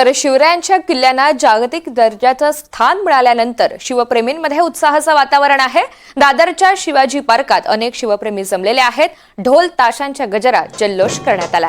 तर शिवरायांच्या किल्ल्यांना जागतिक दर्जाचं स्थान मिळाल्यानंतर शिवप्रेमींमध्ये उत्साहाचं वातावरण आहे. दादरच्या शिवाजी पार्कात अनेक शिवप्रेमी जमलेले आहेत. ढोल ताशांच्या गजरात जल्लोष करण्यात आला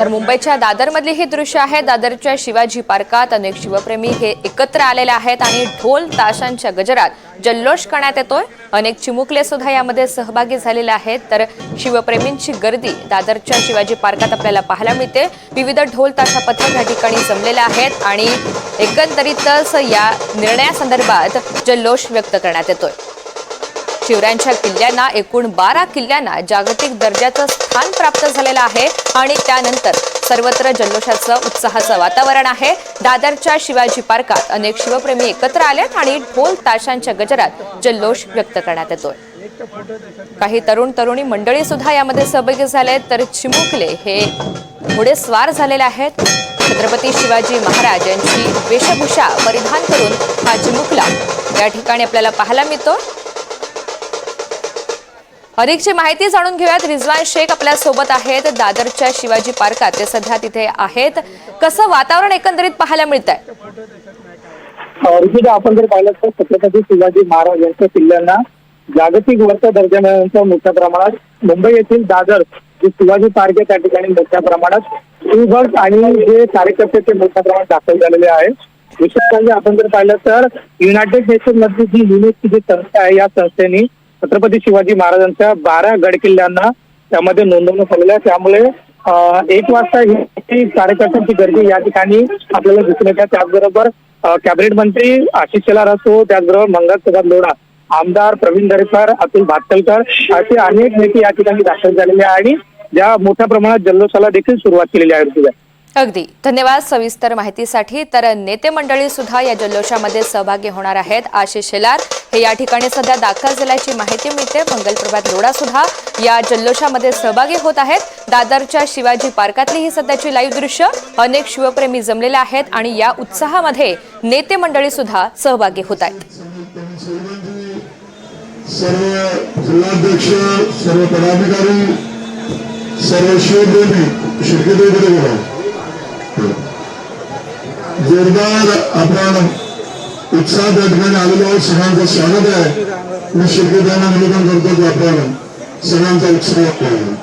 तर मुंबईच्या दादरमधली ही दृश्य आहे. दादरच्या शिवाजी पार्कात अनेक शिवप्रेमी हे एकत्र आलेले आहेत आणि ढोल ताशांच्या गजरात जल्लोष करण्यात येतोय. अनेक चिमुकले सुद्धा यामध्ये सहभागी झालेले आहेत. तर शिवप्रेमींची गर्दी दादरच्या शिवाजी पार्कात आपल्याला पाहायला मिळते. विविध ढोल ताशा पथक या ठिकाणी जमलेले आहेत आणि एकंदरीतच या निर्णयासंदर्भात जल्लोष व्यक्त करण्यात येतोय. शिवरायांच्या किल्ल्यांना एकूण बारा किल्ल्यांना जागतिक दर्जाचं स्थान प्राप्त झालेलं आहे आणि त्यानंतर सर्वत्र जल्लोषाचं उत्साहाचं वातावरण आहे. दादरच्या शिवाजी पार्कात अनेक शिवप्रेमी एकत्र आलेत आणि ढोल ताशांच्या गजरात जल्लोष व्यक्त करण्यात येतोय. काही तरुण तरुणी मंडळी सुद्धा यामध्ये सहभागी झालेत. तर चिमुकले हे पुढे स्वार झालेले आहेत. छत्रपती शिवाजी महाराज यांची वेशभूषा परिधान करून हा चिमुकला या ठिकाणी आपल्याला पाहायला मिळतो. अधिकची माहिती जाणून घेऊयात. रिजवान शेख आपल्यासोबत आहेत. दादरच्या शिवाजी पार्कात ते सध्या तिथे आहेत. कसं वातावरण एकंदरीत पाहायला मिळत आहे आपण जर पाहिलं तर छत्रपती शिवाजी महाराज यांच्या किल्ल्यांना जागतिक वर्ष दर्जा मिळवण्याच्या मोठ्या प्रमाणात मुंबई येथील दादर जे शिवाजी पार्क आहे त्या ठिकाणी मोठ्या प्रमाणात शिवभक्त आणि जे कार्यकर्ते ते मोठ्या प्रमाणात दाखल झालेले आहेत विशेष म्हणजे आपण जर पाहिलं तर युनायटेड नेशन मधली जी युनेस्को जी संस्था आहे या संस्थेने छत्रपती शिवाजी महाराजांच्या बारा गड किल्ल्यांना त्यामध्ये नोंदवण्यात आलेलं आहे त्यामुळे एक वाजता ही कार्यकर्त्यांची गर्दी या ठिकाणी आपल्याला दिसून येते. त्याचबरोबर कॅबिनेट मंत्री आशिष शेलार असो त्याचबरोबर मंगल प्रसाद लोढा आमदार प्रवीण दरेकर अतुल भातकलकर असे अनेक नेते या ठिकाणी दाखल झालेले आहे आणि ज्या मोठ्या प्रमाणात जल्लोषाला देखील सुरुवात केलेली आहे. अगदी. धन्यवाद सविस्तर माहितीसाठी. तर नेते मंडळी सुद्धा या जल्लोषामध्ये सहभागी होणार आहेत. आशिष शेलार हे या ठिकाणी सध्या दाखल झाल्याची माहिती मिळते. मंगलप्रभात लोढा सुद्धा या जल्लोषामध्ये सहभागी होत आहेत. दादरच्या शिवाजी पार्कातली ही सध्याची लाईव्ह दृश्य. अनेक शिवप्रेमी जमलेले आहेत आणि या उत्साहामध्ये नेते मंडळी सुद्धा सहभागी होत आहेत. सर्व जिल्हाध्यक्ष सर्व पदाधिकारी सर्व शिवप्रेमी शिर्केदेवी जोरदार आपण उत्साह त्या ठिकाणी आलेलो आहोत. सगळ्यांचं स्वागत आहे. मी शिक्षकांना निवेदन करतो की आपण सगळ्यांचा उत्साह पाहिजे